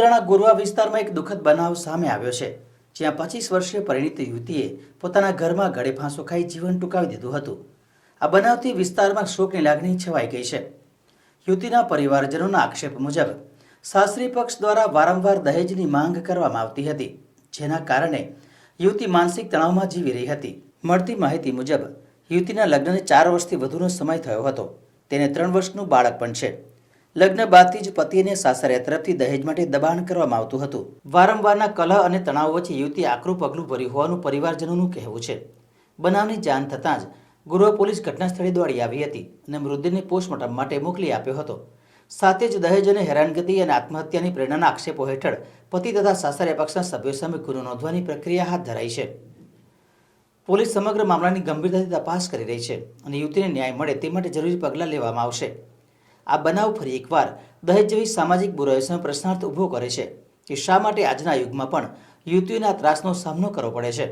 વડોદરાના ગોરવા વિસ્તારમાં એક દુઃખદ બનાવ સામે આવ્યો છે, જ્યાં પચીસ વર્ષીય પરિણીત યુવતીએ પોતાના ઘરમાં ગળે ફાંસો ખાઈ જીવન ટૂંકાવી દીધું હતું. આ બનાવથી વિસ્તારમાં શોકની લાગણી છવાઈ ગઈ છે. યુવતીના પરિવારજનોના આક્ષેપ મુજબ, સાસરી પક્ષ દ્વારા વારંવાર દહેજની માંગ કરવામાં આવતી હતી, જેના કારણે યુવતી માનસિક તણાવમાં જીવી રહી હતી. મળતી માહિતી મુજબ, યુવતીના લગ્નને ચાર વર્ષથી વધુનો સમય થયો હતો. તેને ત્રણ વર્ષનું બાળક પણ છે. લગ્ન બાદથી જ પતિ અને સાસરિયા તરફથી દહેજ માટે દબાણ કરવામાં આવતું હતું. વારંવારના કલહ અને તણાવ વચ્ચે યુવતી આકરું પગલું ભર્યું હોવાનું પરિવારજનોનું કહેવું છે. બનાવની જાણ થતાં જ ગૃહ પોલીસ ઘટના સ્થળે દોડી આવી હતી અને મૃતદેહને પોસ્ટમોર્ટમ માટે મોકલી આપ્યો હતો. સાથે જ દહેજ અને હેરાનગતિ અને આત્મહત્યાની પ્રેરણાના આક્ષેપો હેઠળ પતિ તથા સાસરિયા પક્ષના સભ્યો સામે ગુનો નોંધવાની પ્રક્રિયા હાથ ધરાઈ છે. પોલીસ સમગ્ર મામલાની ગંભીરતાથી તપાસ કરી રહી છે અને યુવતીને ન્યાય મળે તે માટે જરૂરી પગલાં લેવામાં આવશે. આ બનાવ ફરી એકવાર દહેજ જેવી સામાજિક બુરાઈઓ સામે પ્રશ્નાર્થ ઊભો કરે છે કે શા માટે આજના યુગમાં પણ યુવતીઓના ત્રાસનો સામનો કરવો પડે છે?